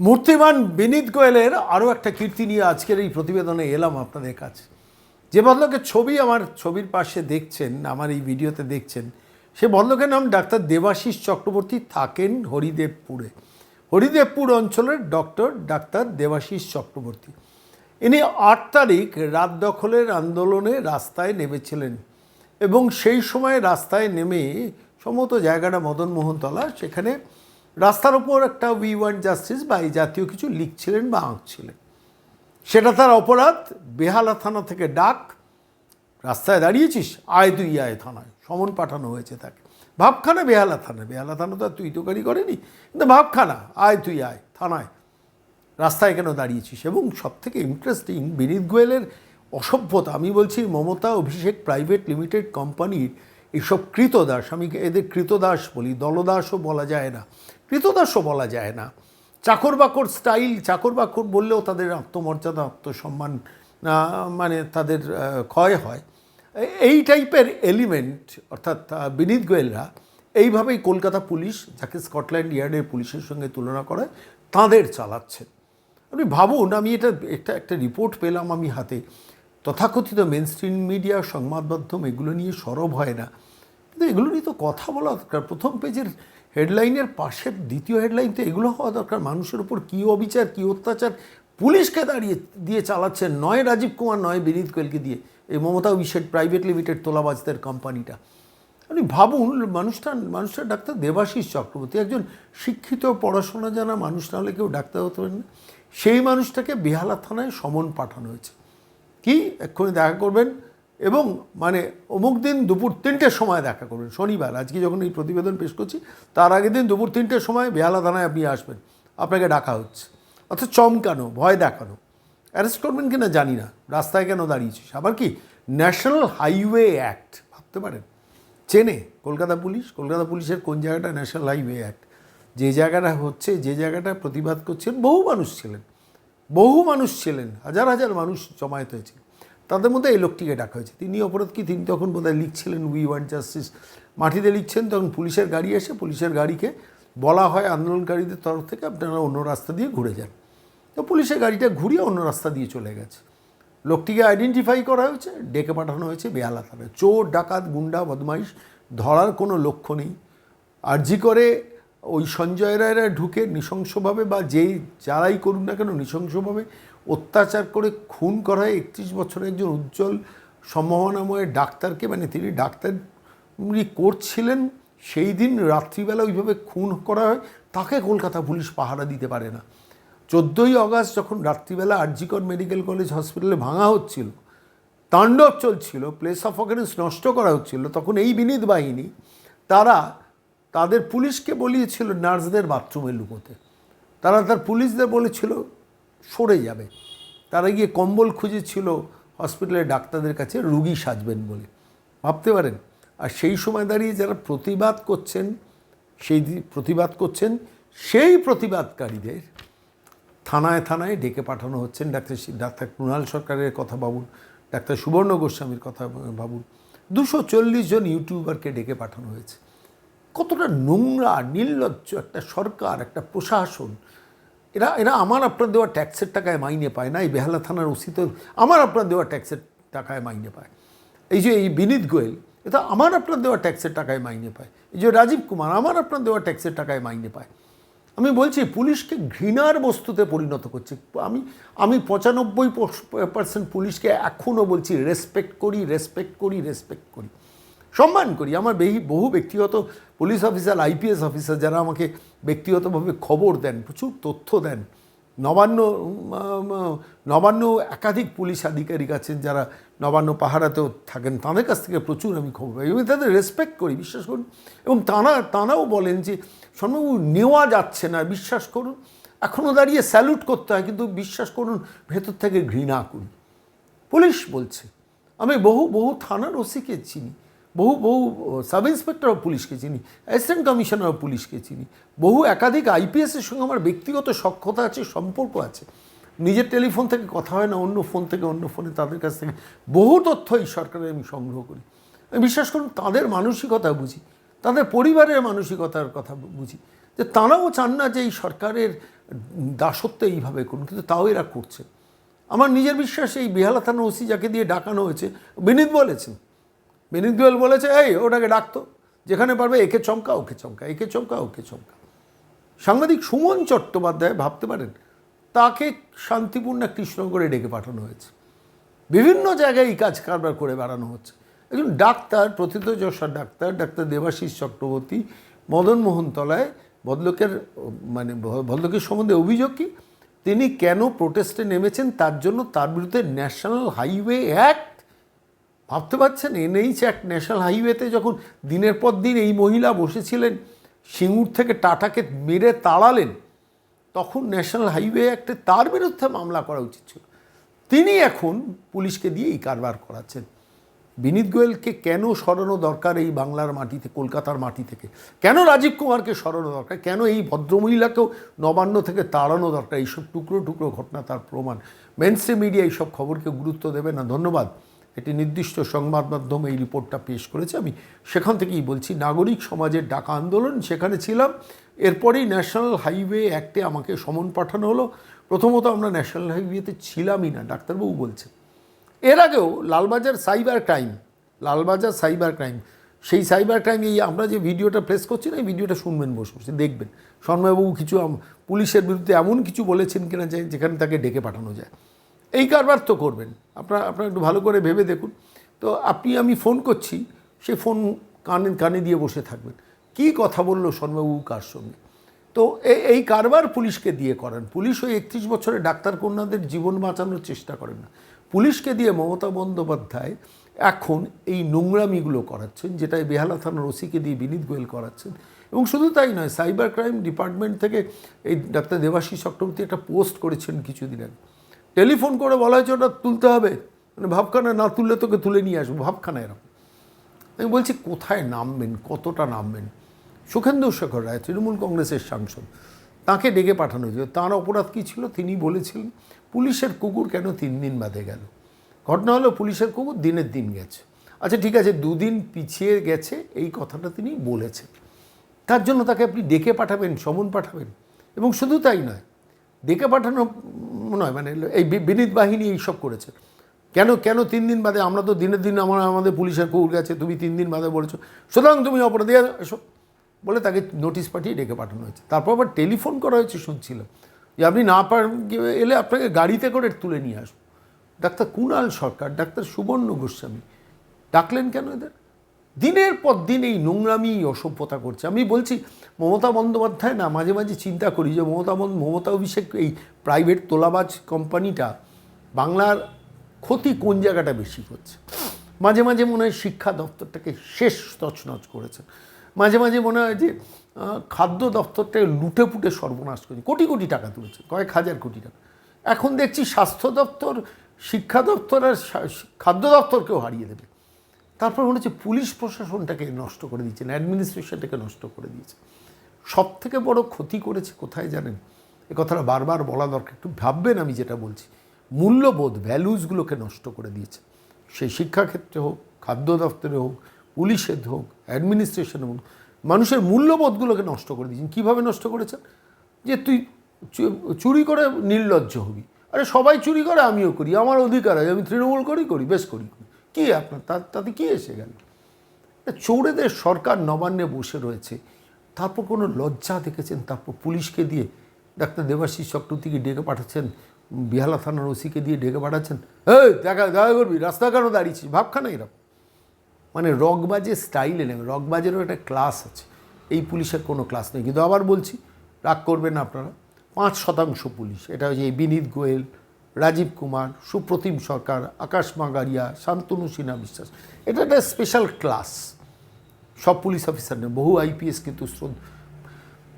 মূর্তিমান বিনীত গোয়েলের আরও একটা কীর্তি নিয়ে আজকের এই প্রতিবেদনে এলাম আপনাদের কাছে। যে ভদ্রলোকের ছবি আমার ছবির পাশে দেখছেন, আমার এই ভিডিওতে দেখছেন, সে ভদ্রলোকের নাম ডাক্তার দেবাশিস চক্রবর্তী থাকেন হরিদেবপুরে। হরিদেবপুর অঞ্চলের ডক্টর ডাক্তার দেবাশিস চক্রবর্তী। ইনি আট তারিখ রাত দখলের আন্দোলনে রাস্তায় নেমেছিলেন এবং সেই সময় রাস্তায় নেমে সমস্ত জায়গাটা মদন মোহনতলা সেখানে রাস্তার ওপর একটা উই ওয়ান্ট জাস্টিস বা এই জাতীয় কিছু লিখছিলেন বা আঁকছিলেন। সেটা তার অপরাধ, বেহালা থানা থেকে ডাক, রাস্তায় দাঁড়িয়েছিস, আয় তুই, আয় থানায়। সমন পাঠানো হয়েছে তাকে। ভাবখানা বেহালা থানা। বেহালা থানা তো আর তুই তোকারি করেনি, কিন্তু ভাবখানা, আয় তুই, আয় থানায়। রাস্তায় কেন দাঁড়িয়েছিস? এবং সব থেকে ইন্টারেস্টিং বিনীত গোয়েলের অসভ্যতা, আমি বলছি মমতা, অভিষেক প্রাইভেট লিমিটেড কোম্পানির এইসব কৃতদাস, আমি এদের কৃতদাস বলি, দলদাসও বলা যায় না। কৃতদাসও বলা যায় না। চাকর বাকর স্টাইল চাকর বাকর বললেও তাদের আত্মমর্যাদা, আত্মসম্মান মানে তাদের ক্ষয় হয়। এই টাইপের এলিমেন্ট অর্থাৎ বিনীত গোয়েলরা এইভাবেই কলকাতা পুলিশ, যাকে স্কটল্যান্ড ইয়ার্ডের পুলিশের সঙ্গে তুলনা করে, তাঁদের চালাচ্ছেন আপনি ভাবুন, আমি এটা, একটা একটা রিপোর্ট পেলাম আমি হাতে। তথাকথিত মেন স্ট্রিম মিডিয়া সংবাদ মাধ্যম এগুলো নিয়ে সরব হয় না। কিন্তু এগুলো নিয়ে তো কথা বলা দরকার। প্রথম পেজের হেডলাইনের পাশের দ্বিতীয় হেডলাইন তো এগুলো হওয়া দরকার। মানুষের উপর কী অবিচার, কী অত্যাচার পুলিশকে দাঁড়িয়ে, দিয়ে চালাচ্ছেন নয় রাজীব কুমার, নয় বিনীত কোয়েলকে দিয়ে। এই মমতা অভিষেক প্রাইভেট লিমিটেড তোলাবাজদের কোম্পানিটা। আপনি ভাবুন, মানুষটা মানুষটা ডাক্তার দেবাশিস চক্রবর্তী, একজন শিক্ষিত, পড়াশোনা জানা মানুষ না হলে কেউ ডাক্তার হতে পারেন না। সেই মানুষটাকে বেহালা থানায় সমন পাঠানো হয়েছে। কি? এক্ষুনি দেখা করবেন। এবং মানে অমুক দিন দুপুর তিনটের সময় দেখা করবেন, শনিবার। আজকে যখন এই প্রতিবেদন পেশ করছি, তার আগের দিন দুপুর তিনটের সময় বেহালা থানায় আপনি আসবেন। আপনাকে ডাকা হচ্ছে। অর্থাৎ চমকানো, ভয় দেখানো। অ্যারেস্ট করবেন কিনা জানি না। রাস্তায় কেন দাঁড়িয়েছিস? আবার কি? ন্যাশনাল হাইওয়ে অ্যাক্ট ভাবতে পারেন? চেনে? কলকাতা পুলিশ? কলকাতা পুলিশের কোন জায়গাটা ন্যাশনাল হাইওয়ে অ্যাক্ট যে জায়গাটা হচ্ছে, যে জায়গাটা প্রতিবাদ করছেন, বহু মানুষ ছিলেন। বহু মানুষ ছিলেন। হাজার হাজার মানুষ জমায়েত হয়েছিল তাদের মধ্যে এই লোকটিকে ডাকা হয়েছে। তিনি অপরাধ কি? তিনি তখন বোধহয় লিখছিলেন উই ওয়ান্ট জাস্টিস মাটিতে লিখছেন, তখন পুলিশের গাড়ি এসে পুলিশের গাড়িকে বলা হয় আন্দোলনকারীদের তরফ থেকে, আপনারা অন্য রাস্তা দিয়ে ঘুরে যান। তো পুলিশের গাড়িটা ঘুরিয়ে অন্য রাস্তা দিয়ে চলে গেছে। লোকটিকে আইডেন্টিফাই করা হয়েছে, ডেকে পাঠানো হয়েছে বেহালা থানায়। চোর, ডাকাত, গুন্ডা, বদমাইশ ধরার কোনো লক্ষ্য নেই। আরজি করে ওই সঞ্জয় রায়রা ঢুকে নৃশংসভাবে বা যেই যারাই করুন না কেন, নৃশংসভাবে অত্যাচার করে খুন করা হয়, একত্রিশ বছরের একজন উজ্জ্বল সম্ভাবনাময় ডাক্তারকে মানে তিনি ডাক্তার করছিলেন, সেই দিন রাত্রিবেলা ওইভাবে খুন করা হয়, তাকে কলকাতা পুলিশ পাহারা দিতে পারে না। চোদ্দোই অগাস্ট যখন রাত্রিবেলা আরজিকর মেডিকেল কলেজ হসপিটালে ভাঙা হচ্ছিল, তাণ্ডব চলছিল প্লেস অফ অকারেন্স নষ্ট করা হচ্ছিল, তখন এই বিনীত বাহিনী, তারা তাদের পুলিশকে বলিয়েছিল, নার্সদের বাথরুমে লুকোতে। তারা তার পুলিশদের বলেছিল সরে যাবে। তারা গিয়ে কম্বল খুঁজেছিল হসপিটালের ডাক্তারদের কাছে রুগী সাজবেন বলে। ভাবতে পারেন, আর সেই সময় দাঁড়িয়ে যারা প্রতিবাদ করছেন, সেই প্রতিবাদ করছেন সেই প্রতিবাদকারীদের থানায় থানায় ডেকে পাঠানো হচ্ছেন ডাক্তার ডাক্তার কুণাল সরকারের কথা ভাবুন, ডাক্তার সুবর্ণ গোস্বামীর কথা ভাবুন। দুশো চল্লিশ জন ইউটিউবারকে ডেকে পাঠানো হয়েছে। কতটা নোংরা, নির্লজ্জ একটা সরকার, একটা প্রশাসন এরা এরা আমার আপনার দেওয়া ট্যাক্সের টাকায় মাইনে পায় না, এই বেহালা থানার ওসিত আমার আপনার দেওয়া ট্যাক্সের টাকায় মাইনে পায়। এই যে এই বিনীত গোয়েল, এটা আমার আপনার দেওয়া ট্যাক্সের টাকায় মাইনে পায়। এই যে রাজীব কুমার, আমার আপনার দেওয়া ট্যাক্সের টাকায় মাইনে পায়। আমি বলছি, পুলিশকে ঘৃণার বস্তুতে পরিণত করছে। আমি আমি পঁচানব্বই পার্সেন্ট পুলিশকে এখনও বলছি রেসপেক্ট করি রেসপেক্ট করি রেসপেক্ট করি। সম্মান করি। আমার বেহি, বহু ব্যক্তিগত পুলিশ অফিসার আইপিএস অফিসার যারা আমাকে ব্যক্তিগতভাবে খবর দেন, প্রচুর তথ্য দেন। নবান্ন নবান্ন একাধিক পুলিশ আধিকারিক আছেন যারা নবান্ন পাহারাতেও থাকেন। তাদের কাছ থেকে প্রচুর আমি খবর পাই এবং তাদের রেসপেক্ট করি, বিশ্বাস করুন। এবং তারা, তারাও বলেন যে সন্মবাবু নেওয়া যাচ্ছে না, বিশ্বাস করুন। এখনও দাঁড়িয়ে স্যালুট করতে হয়, কিন্তু বিশ্বাস করুন, ভেতর থেকে ঘৃণা করি। পুলিশ বলছে। আমি বহু বহু থানার ওসিকে চিনি। বহু বহু সাব ইন্সপেক্টর অফ পুলিশকে চিনি, অ্যাসিস্ট্যান্ট কমিশনার অফ পুলিশকে চিনি। বহু একাধিক আইপিএসের সঙ্গে আমার ব্যক্তিগত সক্ষতা আছে, সম্পর্ক আছে। নিজের টেলিফোন থেকে কথা হয় না, অন্য ফোন থেকে অন্য ফোনে তাদের কাছ থেকে বহু তথ্য এই সরকারের আমি সংগ্রহ করি। আমি বিশ্বাস করুন, তাদের মানসিকতা বুঝি, তাদের পরিবারের মানসিকতার কথা বুঝি, যে তাঁরাও চান না যে এই সরকারের দাসত্ব এইভাবে করুন কিন্তু তাও এরা করছে। আমার নিজের বিশ্বাস, এই বেহালা থানা ওসি যাকে দিয়ে ডাকানো হয়েছে, বিনীত বলেছেন বিনীত গোয়েল বলেছে, এই, ওটাকে ডাকতো। যেখানে পারবে একে চমকা, ওকে চমকা, একে চমকা, ওকে চমকা। সাংবাদিক সুমন চট্টোপাধ্যায় ভাবতে পারেন, তাকে শান্তিপূর্ণ কৃষ্ণনগরে ডেকে পাঠানো হয়েছে। বিভিন্ন জায়গায় এই কাজ কারবার করে বেড়ানো হচ্ছে। একজন ডাক্তার প্রথিতযশা ডাক্তার ডাক্তার দেবাশিস চক্রবর্তী, মদন তলায় ভদ্রলোকের মানে ভদ্রলোকের সম্বন্ধে অভিযোগ কি? তিনি কেন প্রোটেস্টে নেমেছেন? তার জন্য তার বিরুদ্ধে ন্যাশনাল হাইওয়ে অ্যাক্ট ভাবতে পারছেন? এনএইচ এক ন্যাশনাল হাইওয়েতে যখন দিনের পর দিন এই মহিলা বসেছিলেন, সিঙ্গুর থেকে টাটাকে মেরে তাড়ালেন, তখন ন্যাশনাল হাইওয়ে অ্যাক্টে তার বিরুদ্ধে মামলা করা উচিত ছিল। তিনি এখন পুলিশকে দিয়ে এই কারবার করাচ্ছেন। বিনীত গোয়েলকে কেন সরানো দরকার এই বাংলার মাটিতে কলকাতার মাটি থেকে? কেন রাজীব কুমারকে সরানো দরকার? কেন এই ভদ্রমহিলাকেও নবান্ন থেকে তাড়ানো দরকার? এইসব টুকরো টুকরো ঘটনা তার প্রমাণ। মেনস্ট্রিম মিডিয়া এইসব খবরকে গুরুত্ব দেবে না। ধন্যবাদ। একটি নির্দিষ্ট সংবাদ মাধ্যম এই রিপোর্টটা পেশ করেছে। আমি সেখান থেকেই বলছি, নাগরিক সমাজের ডাকা আন্দোলন, সেখানে ছিলাম। এরপরেই ন্যাশনাল হাইওয়ে অ্যাক্টে আমাকে সমন পাঠানো হলো। প্রথমত আমরা ন্যাশনাল হাইওয়েতে ছিলামই না, ডাক্তারবাবু বলছেন। এর আগেও Lalbazar cyber crime, Lalbazar cyber crime, সেই সাইবার ক্রাইম এই আমরা যে ভিডিওটা প্রেস করছি না, এই ভিডিওটা শুনবেন বসে বসে, দেখবেন। সন্ময়বাবু কিছু পুলিশের বিরুদ্ধে এমন কিছু বলেছেন কিনা যে, যেখানে তাকে ডেকে পাঠানো যায়। এই কারবার তো করবেন। আপনারা আপনারা একটু ভালো করে ভেবে দেখুন। তো আপনি, আমি ফোন করছি, সে ফোন কানে কানে দিয়ে বসে থাকবেন। কি কথা বলল সন্ময়বাবু কার সঙ্গে? তো এই কারবার পুলিশকে দিয়ে করেন। পুলিশ ওই একত্রিশ বছরে ডাক্তার কন্যাদের জীবন বাঁচানোর চেষ্টা করেন না। পুলিশকে দিয়ে মমতা বন্দ্যোপাধ্যায় এখন এই নোংরামিগুলো করাচ্ছেন যেটা বেহালা থানার ওসিকে দিয়ে বিনীত গোয়েল করাচ্ছেন। এবং শুধু তাই নয়, সাইবার ক্রাইম ডিপার্টমেন্ট থেকে এই ডাক্তার দেবাশিস চক্রবর্তী একটা পোস্ট করেছেন কিছুদিন আগে। টেলিফোন করে বলা হয়েছে ওটা তুলতে হবে। মানে ভাবখানা না তুললে তোকে তুলে নিয়ে আসব, ভাবখানা এরকম। আমি বলছি, কোথায় নামবেন? কতটা নামবেন? সুখেন্দু শেখর রায়, তৃণমূল কংগ্রেসের সাংসদ, তাকে ডেকে পাঠানো হয়েছিল তাঁর অপরাধ কী ছিল? তিনি বলেছিলেন, পুলিশের কুকুর কেন তিন দিন বাদে গেল? ঘটনা হলো, পুলিশের কুকুর দিনের দিন গেছে। আচ্ছা ঠিক আছে, দুদিন পিছিয়ে গেছে, এই কথাটা তিনি বলেছেন। তার জন্য তাকে আপনি ডেকে পাঠাবেন, সমন পাঠাবেন। এবং শুধু তাই নয় ডেকে পাঠানো নয় মানে এই বিনীত বাহিনী এইসব করেছে। কেন কেন তিন দিন বাদে? আমরা তো দিনের দিন আমার আমাদের পুলিশের কুকুর গেছে, তুমি তিন দিন বাদে বলেছ। সুতরাং তুমি অপরাধী, এসো। বলে তাকে নোটিশ পাঠিয়ে ডেকে পাঠানো হয়েছে। তারপর আবার টেলিফোন করা হয়েছে, শুনছিলাম। যে আপনি না পার এলে আপনাকে গাড়িতে করে তুলে নিয়ে আসব ডাক্তার কুণাল সরকার, ডাক্তার সুবর্ণ গোস্বামী। ডাকলেন কেন এদের? দিনের পর দিন এই নোংরামি, অসভ্যতা করছে। আমি বলছি, মমতা বন্দ্যোপাধ্যায় না, মাঝে মাঝে চিন্তা করি যে মমতা মমতা অভিষেক এই প্রাইভেট তোলাবাজ কোম্পানিটা বাংলার ক্ষতি কোন জায়গাটা বেশি করছে? মাঝে মাঝে মনে হয় শিক্ষা দপ্তরটাকে শেষ তছনছ করেছে। মাঝে মাঝে মনে হয় যে খাদ্য দপ্তরটাকে লুটে পুটে সর্বনাশ করেছে। কোটি কোটি টাকা তুলেছে, কয়েক হাজার কোটি টাকা। এখন দেখছি স্বাস্থ্য দপ্তর, শিক্ষা দপ্তর আর খাদ্য দপ্তরকেও হারিয়ে দেবে। তারপর মনে হচ্ছে পুলিশ প্রশাসনটাকে নষ্ট করে দিয়েছেন অ্যাডমিনিস্ট্রেশনটাকে নষ্ট করে দিয়েছে। সব থেকে বড় ক্ষতি করেছে কোথায় জানেন? এ কথাটা বারবার বলা দরকার, একটু ভাববেন আমি যেটা বলছি। মূল্যবোধ ভ্যালুসগুলোকে নষ্ট করে দিয়েছে। সেই শিক্ষাক্ষেত্রে হোক, খাদ্য দপ্তরে হোক, পুলিশের হোক অ্যাডমিনিস্ট্রেশনে হোক, মানুষের মূল্যবোধগুলোকে নষ্ট করে দিয়েছেন কীভাবে নষ্ট করেছেন যে তুই চুরি করে নির্লজ্জ হবি। আরে সবাই চুরি করে, আমিও করি, আমার অধিকার আছে, আমি তৃণমূল করি করি, বেশ করি। কী আপনার? তাতে কী এসে গেল? চোরেদের সরকার নবান্নে বসে রয়েছে। তারপর কোনো লজ্জা দেখেছেন? তারপর পুলিশকে দিয়ে ডাক্তার দেবাশিস চক্রবর্তীকে ডেকে পাঠাচ্ছেন? বিহালা থানার ওসিকে দিয়ে ডেকে পাঠাচ্ছেন? এই, দেখা দেখা করবি, রাস্তা কেন দাঁড়িয়েছিস? ভাবখানা এরকম মানে রকবাজের স্টাইলে নেবে রকবাজেরও একটা ক্লাস আছে। এই পুলিশের কোনো ক্লাস নেই। কিন্তু আবার বলছি, রাগ করবেন আপনারা। পাঁচ শতাংশ পুলিশ। এটা হচ্ছে এই বিনীত গোয়েল রাজীব কুমার, সুপ্রতিম সরকার, আকাশ মাগারিয়া শান্তনু সিনহা বিশ্বাস। এটা একটা স্পেশাল ক্লাস সব পুলিশ অফিসার নেই বহু আইপিএস কিন্তু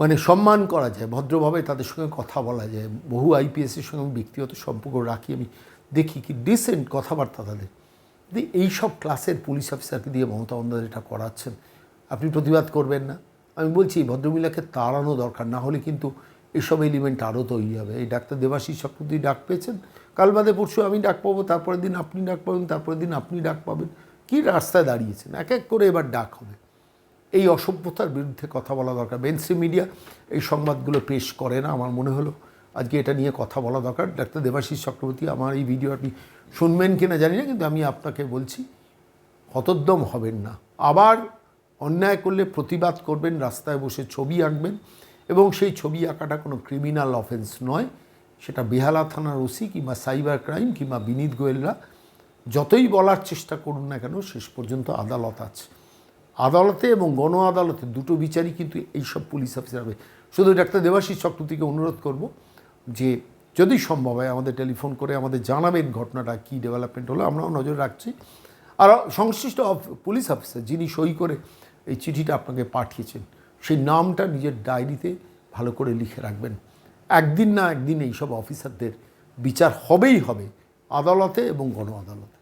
মানে সম্মান করা যায়, ভদ্রভাবে তাদের সঙ্গে কথা বলা যায়। বহু আইপিএসের সঙ্গে আমি ব্যক্তিগত সম্পর্ক রাখি, আমি দেখি কি ডিসেন্ট কথাবার্তা তাদের। কিন্তু এইসব ক্লাসের পুলিশ অফিসারকে দিয়ে মমতা বন্দ্যোপাধ্যায় এটা করাচ্ছেন, আপনি প্রতিবাদ করবেন না। আমি বলছি, এই ভদ্রমহিলাকে তাড়ানো দরকার, না হলে কিন্তু এসব এলিমেন্ট আরও তৈরি হবে। এই ডাক্তার দেবাশিস চক্রবর্তী ডাক পেয়েছেন। কাল বাদে পরশু আমি ডাক পাবো, তারপরের দিন আপনি ডাক পাবেন, তারপরের দিন আপনি ডাক পাবেন। কী রাস্তায় দাঁড়িয়েছেন? এক এক করে এবার ডাক হবে। এই অসভ্যতার বিরুদ্ধে কথা বলা দরকার। মেনস্ট্রিম মিডিয়া এই সংবাদগুলো পেশ করে না, আমার মনে হলো। আজকে এটা নিয়ে কথা বলা দরকার। ডাক্তার দেবাশিস চক্রবর্তী, আমার এই ভিডিও আপনি শুনবেন কিনা জানি না, কিন্তু আমি আপনাকে বলছি, হতোদ্যম হবেন না। আবার অন্যায় করলে প্রতিবাদ করবেন, রাস্তায় বসে ছবি আঁকবেন। এবং সেই ছবি আঁকাটা কোনো ক্রিমিনাল অফেন্স নয়। সেটা বেহালা থানার ওসি কিংবা সাইবার ক্রাইম কিংবা বিনীত গোয়েলরা যতই বলার চেষ্টা করুন না কেন, শেষ পর্যন্ত আদালত আছে। আদালতে এবং গণ আদালতে দুটো বিচারই কিন্তু এইসব পুলিশ অফিসার হবে। শুধু ডাক্তার দেবাশিস চক্রবর্তীকে অনুরোধ করব যে, যদি সম্ভব হয় আমাদের টেলিফোন করে আমাদের জানাবেন ঘটনাটা, কী ডেভেলপমেন্ট হলো, আমরাও নজর রাখছি। আর সংশ্লিষ্ট পুলিশ অফিসার যিনি সই করে এই চিঠিটা আপনাকে পাঠিয়েছেন সেই নামটা নিজের ডায়েরিতে ভালো করে লিখে রাখবেন। একদিন না একদিন এইসব অফিসারদের বিচার হবেই হবে, আদালতে এবং গণ আদালতে